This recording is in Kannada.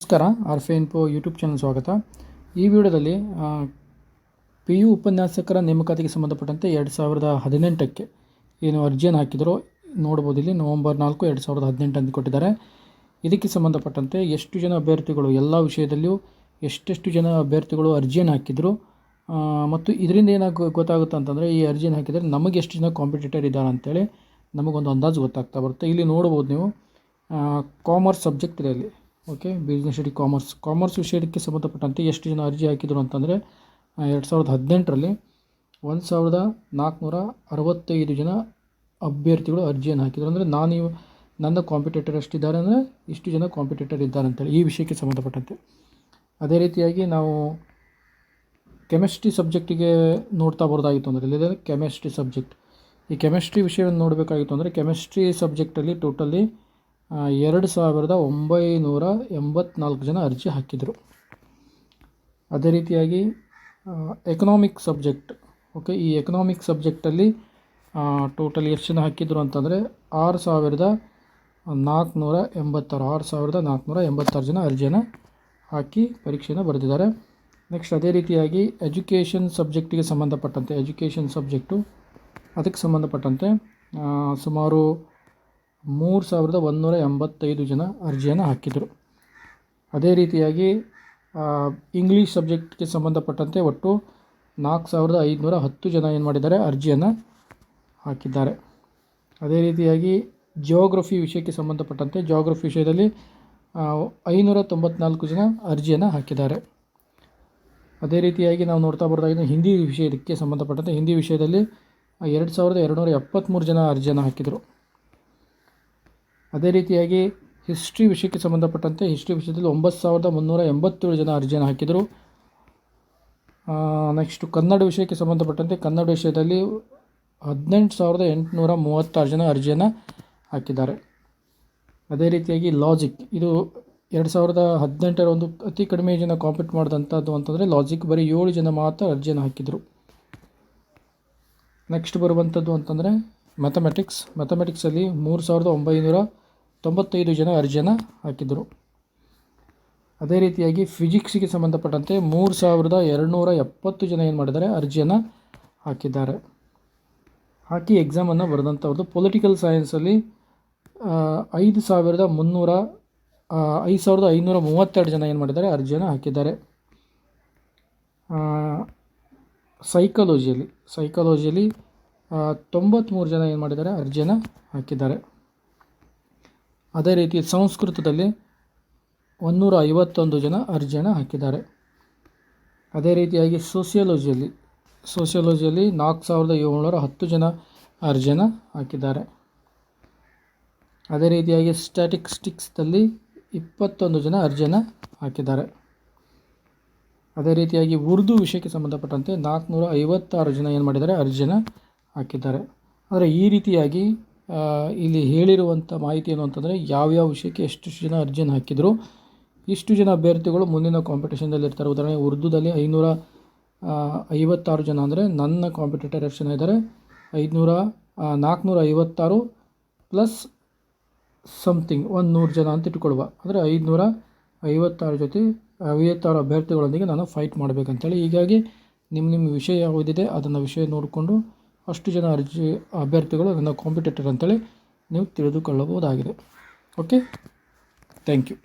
ನಮಸ್ಕಾರ, ಆರ್ಫೆ ಇನ್ಫೋ ಯೂಟ್ಯೂಬ್ ಚಾನಲ್ ಸ್ವಾಗತ. ಈ ವಿಡಿಯೋದಲ್ಲಿ ಪಿ ಯು ಉಪನ್ಯಾಸಕರ ನೇಮಕಾತಿಗೆ ಸಂಬಂಧಪಟ್ಟಂತೆ ಎರಡು ಸಾವಿರದ ಹದಿನೆಂಟಕ್ಕೆ ಏನು ಅರ್ಜಿಯನ್ನು ಹಾಕಿದ್ರು ನೋಡ್ಬೋದು ಇಲ್ಲಿ. ನವಂಬರ್ ನಾಲ್ಕು ಎರಡು ಸಾವಿರದ ಹದಿನೆಂಟು ಅಂತ ಕೊಟ್ಟಿದ್ದಾರೆ. ಇದಕ್ಕೆ ಸಂಬಂಧಪಟ್ಟಂತೆ ಎಷ್ಟು ಜನ ಅಭ್ಯರ್ಥಿಗಳು, ಎಲ್ಲ ವಿಷಯದಲ್ಲಿಯೂ ಎಷ್ಟೆಷ್ಟು ಜನ ಅಭ್ಯರ್ಥಿಗಳು ಅರ್ಜಿಯನ್ನು ಹಾಕಿದರು? ಮತ್ತು ಇದರಿಂದ ಏನಾಗ, ಗೊತ್ತಾಗುತ್ತೆ ಅಂತಂದರೆ, ಈ ಅರ್ಜಿಯನ್ನು ಹಾಕಿದರೆ ನಮಗೆ ಎಷ್ಟು ಜನ ಕಾಂಪಿಟೇಟರ್ ಇದ್ದಾರೆ ಅಂತೇಳಿ ನಮಗೊಂದು ಅಂದಾಜು ಗೊತ್ತಾಗ್ತಾ ಬರುತ್ತೆ. ಇಲ್ಲಿ ನೋಡ್ಬೋದು ನೀವು ಕಾಮರ್ಸ್ ಸಬ್ಜೆಕ್ಟ್ ಇದೆ ಇಲ್ಲಿ okay business study commerce commerce ವಿಷಯಕ್ಕೆ ಸಂಬಂಧಪಟ್ಟಂತೆ ಎಷ್ಟು ಜನ ಅರ್ಜಿ ಹಾಕಿದರು ಅಂತಂದರೆ ಎರಡು ಸಾವಿರದ ಹದಿನೆಂಟರಲ್ಲಿ ಒಂದು ಸಾವಿರದ ನಾಲ್ಕುನೂರ ಅರವತ್ತೈದು ಜನ ಅಭ್ಯರ್ಥಿಗಳು ಅರ್ಜಿಯನ್ನು ಹಾಕಿದರು. ಅಂದರೆ ನಾನು ನನ್ನ ಕಾಂಪಿಟೇಟರ್ ಎಷ್ಟಿದ್ದಾರೆ ಅಂದರೆ ಇಷ್ಟು ಜನ ಕಾಂಪಿಟೇಟರ್ ಇದ್ದಾರೆ ಅಂತೇಳಿ ಈ ವಿಷಯಕ್ಕೆ ಸಂಬಂಧಪಟ್ಟಂತೆ. ಅದೇ ರೀತಿಯಾಗಿ ನಾವು ಕೆಮಿಸ್ಟ್ರಿ ಸಬ್ಜೆಕ್ಟಿಗೆ ನೋಡ್ತಾ ಬರೋದಾಗಿತ್ತು ಅಂದರೆ ಇಲ್ಲದೆ ಕೆಮಿಸ್ಟ್ರಿ ಸಬ್ಜೆಕ್ಟ್ ಈ ಕೆಮಿಸ್ಟ್ರಿ ವಿಷಯವನ್ನು ನೋಡಬೇಕಾಗಿತ್ತು ಅಂದರೆ ಕೆಮಿಸ್ಟ್ರಿ ಸಬ್ಜೆಕ್ಟಲ್ಲಿ ಟೋಟಲಿ ಎರಡು ಸಾವಿರದ ಒಂಬೈನೂರ ಎಂಬತ್ನಾಲ್ಕು ಜನ ಅರ್ಜಿ ಹಾಕಿದರು. ಅದೇ ರೀತಿಯಾಗಿ ಎಕನಾಮಿಕ್ ಸಬ್ಜೆಕ್ಟ್ ಓಕೆ ಈ ಎಕನಾಮಿಕ್ ಸಬ್ಜೆಕ್ಟಲ್ಲಿ ಟೋಟಲ್ ಎಷ್ಟು ಜನ ಹಾಕಿದ್ರು ಅಂತಂದರೆ ಆರು ಸಾವಿರದ ನಾಲ್ಕುನೂರ ಎಂಬತ್ತಾರು, ಆರು ಸಾವಿರದ ನಾಲ್ಕುನೂರ ಎಂಬತ್ತಾರು ಜನ ಅರ್ಜಿಯನ್ನು ಹಾಕಿ ಪರೀಕ್ಷೆಯನ್ನು ಬರೆದಿದ್ದಾರೆ. ನೆಕ್ಸ್ಟ್ ಅದೇ ರೀತಿಯಾಗಿ ಎಜುಕೇಷನ್ ಸಬ್ಜೆಕ್ಟಿಗೆ ಸಂಬಂಧಪಟ್ಟಂತೆ ಎಜುಕೇಷನ್ ಸಬ್ಜೆಕ್ಟು ಅದಕ್ಕೆ ಸಂಬಂಧಪಟ್ಟಂತೆ ಸುಮಾರು ಮೂರು ಸಾವಿರದ ಒಂದುನೂರ ಎಂಬತ್ತೈದು ಜನ ಅರ್ಜಿಯನ್ನು ಹಾಕಿದರು. ಅದೇ ರೀತಿಯಾಗಿ ಇಂಗ್ಲೀಷ್ ಸಬ್ಜೆಕ್ಟ್ಗೆ ಸಂಬಂಧಪಟ್ಟಂತೆ ಒಟ್ಟು ನಾಲ್ಕು ಸಾವಿರದ ಐದುನೂರ ಹತ್ತು ಜನ ಏನು ಮಾಡಿದ್ದಾರೆ, ಅರ್ಜಿಯನ್ನು ಹಾಕಿದ್ದಾರೆ. ಅದೇ ರೀತಿಯಾಗಿ ಜಿಯೋಗ್ರಫಿ ವಿಷಯಕ್ಕೆ ಸಂಬಂಧಪಟ್ಟಂತೆ ಜಿಯೋಗ್ರಫಿ ವಿಷಯದಲ್ಲಿ ಐನೂರ ತೊಂಬತ್ನಾಲ್ಕು ಜನ ಅರ್ಜಿಯನ್ನು ಹಾಕಿದ್ದಾರೆ. ಅದೇ ರೀತಿಯಾಗಿ ನಾವು ನೋಡ್ತಾ ಬರೋದಾಗಿದೆ ಹಿಂದಿ ವಿಷಯಕ್ಕೆ ಸಂಬಂಧಪಟ್ಟಂತೆ, ಹಿಂದಿ ವಿಷಯದಲ್ಲಿ ಎರಡು ಸಾವಿರದ ಎರಡುನೂರ ಎಪ್ಪತ್ತ್ಮೂರು ಜನ ಅರ್ಜಿಯನ್ನು ಹಾಕಿದರು. ಅದೇ ರೀತಿಯಾಗಿ ಹಿಸ್ಟ್ರಿ ವಿಷಯಕ್ಕೆ ಸಂಬಂಧಪಟ್ಟಂತೆ ಹಿಸ್ಟ್ರಿ ವಿಷಯದಲ್ಲಿ ಒಂಬತ್ತು ಸಾವಿರದ ಮುನ್ನೂರ ಎಂಬತ್ತೇಳು ಜನ ಅರ್ಜಿಯನ್ನು ಹಾಕಿದರು. ನೆಕ್ಸ್ಟು ಕನ್ನಡ ವಿಷಯಕ್ಕೆ ಸಂಬಂಧಪಟ್ಟಂತೆ ಕನ್ನಡ ವಿಷಯದಲ್ಲಿ ಹದಿನೆಂಟು ಸಾವಿರದ ಎಂಟುನೂರ ಮೂವತ್ತಾರು ಜನ ಅರ್ಜಿಯನ್ನು ಹಾಕಿದ್ದಾರೆ. ಅದೇ ರೀತಿಯಾಗಿ ಲಾಜಿಕ್ ಇದು ಎರಡು ಸಾವಿರದ ಹದಿನೆಂಟರ ಒಂದು ಅತಿ ಕಡಿಮೆ ಜನ ಕಾಂಪೀಟ್ ಮಾಡಿದಂಥದ್ದು ಅಂತಂದರೆ ಲಾಜಿಕ್ ಬರೀ ಏಳು ಜನ ಮಾತ್ರ ಅರ್ಜಿಯನ್ನು ಹಾಕಿದರು. ನೆಕ್ಸ್ಟ್ ಬರುವಂಥದ್ದು ಅಂತಂದರೆ ಮ್ಯಾಥಮೆಟಿಕ್ಸ್ ಮ್ಯಾಥಮೆಟಿಕ್ಸಲ್ಲಿ ಮೂರು ಸಾವಿರದ ಒಂಬೈನೂರ ತೊಂಬತ್ತೈದು ಜನ ಅರ್ಜಿಯನ್ನು ಹಾಕಿದ್ದರು ಅದೇ ರೀತಿಯಾಗಿ ಫಿಸಿಕ್ಸ್ಗೆ ಸಂಬಂಧಪಟ್ಟಂತೆ ಮೂರು ಸಾವಿರದ ಎರಡುನೂರ ಎಪ್ಪತ್ತು ಜನ ಏನು ಮಾಡಿದ್ದಾರೆ? ಅರ್ಜಿಯನ್ನು ಹಾಕಿದ್ದಾರೆ. ಹಾಕಿ ಎಕ್ಸಾಮನ್ನು ಬರೆದಂಥವ್ರದ್ದು ಪೊಲಿಟಿಕಲ್ ಸೈನ್ಸಲ್ಲಿ ಐದು ಸಾವಿರದ ಮುನ್ನೂರ ಐದು ಸಾವಿರದ ಐನೂರ ಮೂವತ್ತೆರಡು ಜನ ಏನು ಮಾಡಿದ್ದಾರೆ? ಅರ್ಜಿಯನ್ನು ಹಾಕಿದ್ದಾರೆ. ಸೈಕಾಲಜಿಯಲ್ಲಿ ಸೈಕಾಲಜಿಯಲ್ಲಿ ತೊಂಬತ್ತ್ಮೂರು ಜನ ಏನು ಮಾಡಿದ್ದಾರೆ? ಅರ್ಜಿಯನ್ನು ಹಾಕಿದ್ದಾರೆ. ಅದೇ ರೀತಿ ಸಂಸ್ಕೃತದಲ್ಲಿ ಒಂದೂರ ಐವತ್ತೊಂದು ಜನ ಅರ್ಜಿಯನ್ನು ಹಾಕಿದ್ದಾರೆ. ಅದೇ ರೀತಿಯಾಗಿ ಸೋಸಿಯಾಲಜಿಯಲ್ಲಿ ಸೋಸಿಯಾಲಜಿಯಲ್ಲಿ ನಾಲ್ಕು ಸಾವಿರದ ಏಳ್ನೂರ ಹತ್ತು ಜನ ಅರ್ಜಿಯನ್ನು ಹಾಕಿದ್ದಾರೆ. ಅದೇ ರೀತಿಯಾಗಿ ಸ್ಟ್ಯಾಟಿಸ್ಟಿಕ್ಸ್ದಲ್ಲಿ ಇಪ್ಪತ್ತೊಂದು ಜನ ಅರ್ಜಿಯನ್ನು ಹಾಕಿದ್ದಾರೆ. ಅದೇ ರೀತಿಯಾಗಿ ಉರ್ದು ವಿಷಯಕ್ಕೆ ಸಂಬಂಧಪಟ್ಟಂತೆ ನಾಲ್ಕುನೂರ ಐವತ್ತಾರು ಜನ ಏನು ಮಾಡಿದ್ದಾರೆ? ಅರ್ಜಿಯನ್ನು ಹಾಕಿದ್ದಾರೆ. ಆದರೆ ಈ ರೀತಿಯಾಗಿ ಇಲ್ಲಿ ಹೇಳಿರುವಂಥ ಮಾಹಿತಿ ಏನು ಅಂತಂದರೆ ಯಾವ್ಯಾವ ವಿಷಯಕ್ಕೆ ಎಷ್ಟು ಜನ ಅರ್ಜಿಯನ್ನು ಹಾಕಿದರು, ಇಷ್ಟು ಜನ ಅಭ್ಯರ್ಥಿಗಳು ಮುಂದಿನ ಕಾಂಪಿಟೇಷನ್ದಲ್ಲಿ ಇರ್ತಾರೆ. ಉದಾಹರಣೆ ಉರ್ದುದಲ್ಲಿ ಐನೂರ ಐವತ್ತಾರು ಜನ ಅಂದರೆ ನನ್ನ ಕಾಂಪಿಟೇಟರ್ ಎಷ್ಟು ಜನ ಇದ್ದಾರೆ ಐದುನೂರ ನಾಲ್ಕುನೂರ ಐವತ್ತಾರು ಪ್ಲಸ್ ಸಮಥಿಂಗ್ ಒಂದು ನೂರು ಜನ ಅಂತ ಇಟ್ಕೊಳ್ವ ಅಂದರೆ ಐದುನೂರ ಐವತ್ತಾರು ಜೊತೆ ಐವತ್ತಾರು ಅಭ್ಯರ್ಥಿಗಳೊಂದಿಗೆ ನಾನು ಫೈಟ್ ಮಾಡಬೇಕಂತೇಳಿ. ಹೀಗಾಗಿ ನಿಮ್ಮ ನಿಮ್ಮ ವಿಷಯ ಯಾವುದಿದೆ ಅದನ್ನು ವಿಷಯ ನೋಡಿಕೊಂಡು ಅಷ್ಟು ಜನ ಅರ್ಜಿ ಅಭ್ಯರ್ಥಿಗಳು ನನ್ನ ಕಾಂಪಿಟೇಟರ್ ಅಂತೇಳಿ ನೀವು ತಿಳಿದುಕೊಳ್ಳಬಹುದಾಗಿದೆ. Okay thank you